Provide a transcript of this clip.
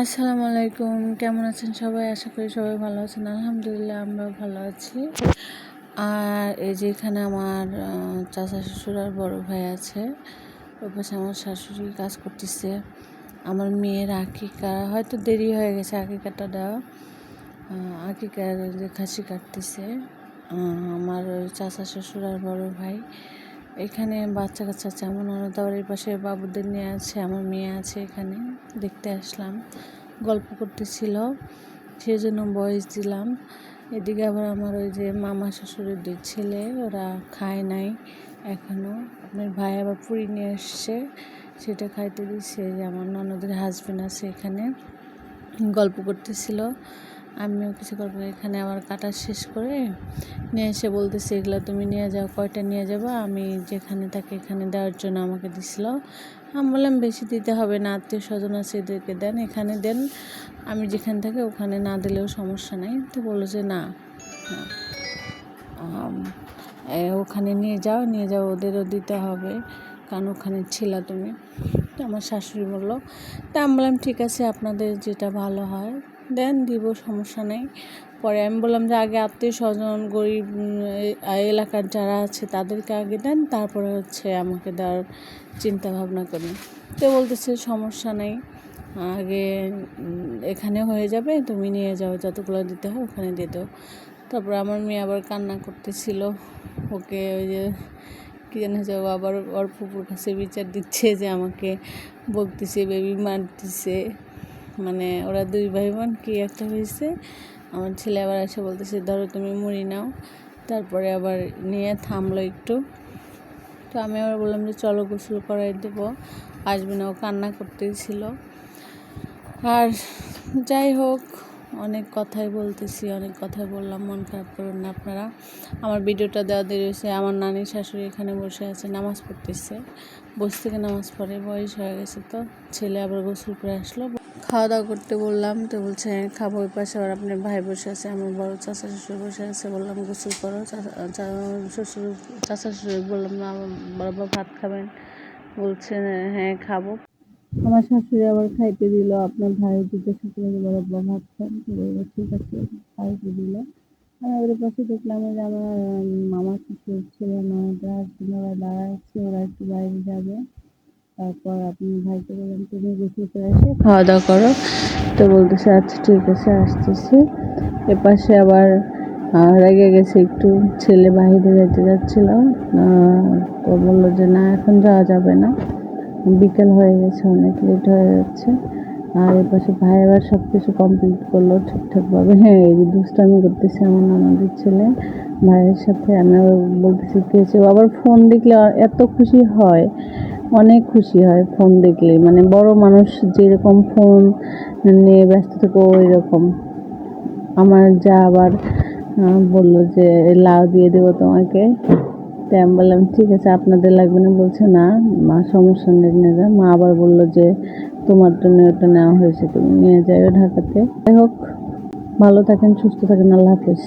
আসসালামু আলাইকুম। কেমন আছেন সবাই? আশা করি সবাই ভালো আছেন। আলহামদুলিল্লাহ, আমরাও ভালো আছি। আর এই যে এখানে আমার চাচা শ্বশুর আর বড় ভাই আছে। ওই পাশে আমার শাশুড়ি কাজ করতেছে। আমার মেয়ের আকিকা, হয়তো দেরি হয়ে গেছে আকিকাটা দেওয়া। আকিকার খাসি কাটতেছে আমার চাচা শ্বশুর আর বড় ভাই। এখানে বাচ্চা কাচ্চা আছে। আমার ননদ আবার পাশে বাবুদের নিয়ে আছে, আমার মেয়ে আছে এখানে। দেখতে আসলাম। গল্প করতেছিল সেই জন্য বয়স দিলাম। এদিকে আবার আমার ওই যে মামা শ্বশুরের দুই ছেলে, ওরা খায় নাই এখনও আপনার ভাই আবার পুরি নিয়ে এসছে সেটা খাইতে দিচ্ছে যে আমার ননদের হাজবেন্ড আছে এখানে। গল্প করতেছিল। আমিও কিছু করব। এখানে আবার কাটা শেষ করে নিয়ে এসে বলতেছে, এগুলো তুমি নিয়ে যাও, কয়টা নিয়ে যাব? আমি যেখানে থাকি এখানে দেওয়ার জন্য আমাকে দিছিল। আমি বললাম, বেশি দিতে হবে না আত্মীয় স্বজন আছে এদেরকে দেন, এখানে দেন। আমি যেখানে থাকি ওখানে না দিলেও সমস্যা নাই। তো বলল যে, না ওখানে নিয়ে যাও নিয়ে যাও, ওদেরও দিতে হবে, কারণ ওখানে ছিলা তুমি। আমার শাশুড়ি বলল, তা আমি বললাম, ঠিক আছে, আপনাদের যেটা ভালো হয় দেন দিব, সমস্যা নেই। পরে আমি বললাম যে, আগে আত্মীয় স্বজন, গরিব এলাকার যারা আছে, তাদেরকে আগে দেন, তারপরে হচ্ছে আমাকে দেওয়ার চিন্তা ভাবনা করি তো বলতেছে, সমস্যা নেই, আগে এখানে হয়ে যাবে, তুমি নিয়ে যাও, যতগুলো দিতে হয় ওখানে দিয়ে দাও। তারপর আমার মেয়ে আবার কান্না করতেছিল। ওকে ওই যে, কী জানি যে, ও আবার ওর ফুপুর কাছে বিচার দিচ্ছে যে, আমাকে বকতেছে, বেবি মারতেছে। মানে ওরা দুই ভাই বোন কি একটা হয়েছে, আমার ছেলে আবার এসে বলতেছে, ধরো তুমি মুড়ি নাও। তারপরে আবার নিয়ে থামলো একটু। তো আমি আবার বললাম যে, চলো গোসল করাই দেবো। আসবে না, ও কান্না করতেছিল। আর যাই হোক, অনেক কথাই বলতেছি, অনেক কথাই বললাম, মন খারাপ করুন না আপনারা। আমার ভিডিওটা দেওয়া দেরি হয়েছে, আমার নানি শাশুড়ি এখানে বসে আছে, নামাজ পড়তেছে। বসে থেকে নামাজ পড়ে, বয়স হয়ে গেছে তো, ছেলে আবার গোসল করে আসলো। খাওয়া দাওয়া করতে বললাম, তো বলছে হ্যাঁ খাব, ওই পাশে আবার আপনার ভাই বসে আছে, আমার বড় চাচা শ্বশুর বসে আছে। বললাম, গোসল করো। শ্বশুর, চাচা শ্বশুর বললাম, না বাবা ভাত খাবেন। বলছে হ্যাঁ খাব। আমার শাশুড়ি আবার খাইতে দিল, আপনার ভাই জিজ্ঞাসা করে বাবা ভাত খান। তো বলল, ঠিক আছে, খাইতে দিল। আমি ওদের পাশে দেখলাম যে আমার মামা শ্বশুর ছেলে নয়টা ওরা দাঁড়াচ্ছে ওরা একটু বাইরে যাবে। তারপর আপনি ভাইকে বললাম তুমি গোসল করে এসে খাওয়া দাওয়া করো। তো বলতেছে আচ্ছা ঠিক আছে, আসতেছি। এপাশে আবার রেগে গেছে একটু, ছেলে বাহিরে যেতে যাচ্ছিল। তো বলল যে, না, এখন যাওয়া যাবে না। বিকেল হয়ে গেছে, অনেক লেট হয়ে যাচ্ছে। আর এর পাশে ভাই আবার সব কিছু কমপ্লিট করল ঠিকঠাকভাবে। হ্যাঁ এই যে দুষ্টামি করতেছে আমার নানাদের ছেলে ভাইয়ের সাথে। আমি বলতেছি ও আবার ফোন দেখলে এত খুশি হয়। অনেক খুশি হয় ফোন দেখলে। মানে বড় মানুষ যেরকম ফোন নিয়ে ব্যস্ত থাকে ওই রকম আমার যা আবার বলল যে, লাউ দিয়ে দেবো তোমাকে। তাই আমি বললাম, ঠিক আছে, আপনাদের লাগবে না? বলছে, না, মা সমস্যা নেই, নিয়ে যাও মা আবার বলল যে, তোমার জন্য ওটা নেওয়া হয়েছে, তুমি নিয়ে যাও ঢাকাতে। যাই হোক, ভালো থাকেন, সুস্থ থাকেন, আল্লাহ হাফিজ।